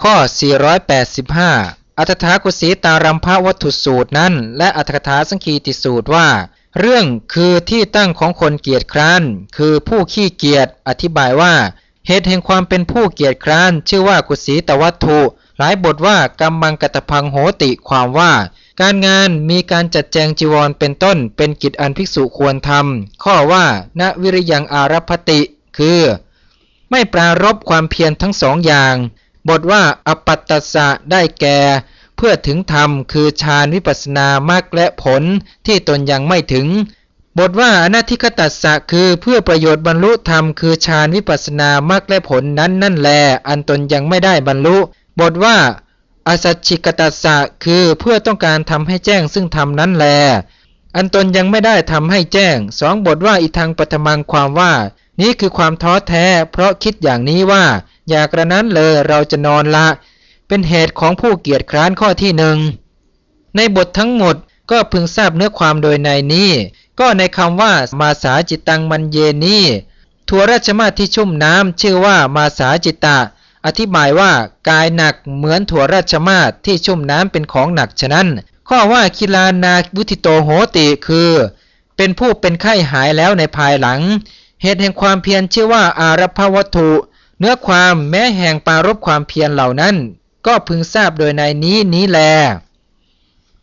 ข้อ 485 อัตถากุสีตารัมภวัตถุสูตรนั้น และอัตถกถาสังคีติสูตรว่า เรื่องคือที่ตั้งของคนเกียจคร้าน คือผู้ขี้เกียจอธิบายว่า เหตุแห่งความเป็นผู้เกียจคร้าน ชื่อว่ากุสีตวัตถุ หลายบทว่ากำมังกตพังโหติความว่า การงานมีการจัดแจงจีวรเป็นต้น เป็นกิจอันภิกษุควรทำข้อว่า ณวิริยังอารัพติ คือ ไม่ปรารบความเพียรทั้งสองอย่าง บทว่าอปัตตสะได้แก่ เพื่อถึงธรรมคือฌานวิปัสสนามรรคและผลที่ตนยังไม่ถึง บทว่าอนาธิคตัสสะคือเพื่อประโยชน์บรรลุธรรมคือฌานวิปัสสนามรรคและผลนั้นนั่นแล อันตนยังไม่ได้บรรลุ บทว่าอสัจฉิกตัสสะคือเพื่อต้องการทำให้แจ้งซึ่งธรรมนั้นแล อันตนยังไม่ได้ทำให้แจ้งสองบทว่าอิทังปฐมังความว่า นี้คือความท้อแท้ เพราะคิดอย่างนี้ว่า อยากระนั้นเลยเราจะนอนละ เป็นเหตุของผู้เกียจคร้านข้อที่หนึ่งในบททั้งหมดก็พึงทราบเนื้อความโดยในนี้ ก็ในคำว่ามาสาจิตตังมันเยนีทัวราชมาที่ชุ่มน้ำชื่อว่ามาสาจิตตะ อธิบายว่ากายหนักเหมือนถั่วราชมาศที่ชุ่มน้ำเป็นของหนักฉะนั้น ข้อว่าคิลานาวุติโตโหติคือ เป็นผู้เป็นไข้หายแล้วในภายหลัง เหตุแห่งความเพียรชื่อว่าอารพวัตถุ เนื้อความแม้แห่งปารบความเพียรเหล่านั้น ก็พึงทราบโดยในนี้นี้แล